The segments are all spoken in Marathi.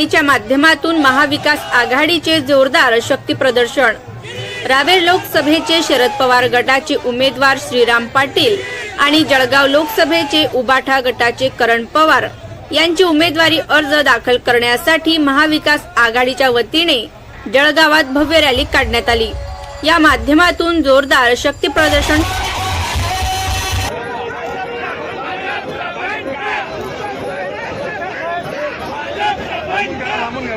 रॅलीच्या माध्यमातून महाविकास आघाडीचे जोरदार शक्ती प्रदर्शन. रावेर लोकसभेचे शरद पवार गटाचे उमेदवार श्रीराम पाटील आणि जळगाव लोकसभेचे उबाठा गटाचे करण पवार यांची उमेदवारी अर्ज दाखल करण्यासाठी महाविकास आघाडीच्या वतीने जळगावात भव्य रॅली काढण्यात आली. या माध्यमातून जोरदार शक्ती प्रदर्शन அமுங்க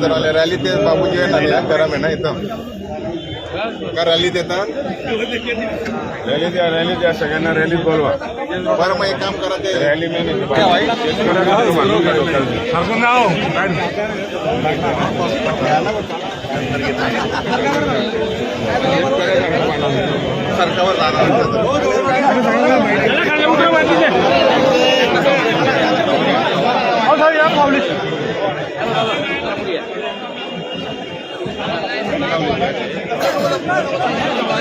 जर रॅलीत येत बाबूजी गरम आहे ना इथं. का रॅलीत येतात रॅलीत या रॅलीत या सगळ्यांना रॅलीत बोलवा. बरं मग एक काम करा ते रॅली में सरकून नाव सरकारवर जाणार 何だ?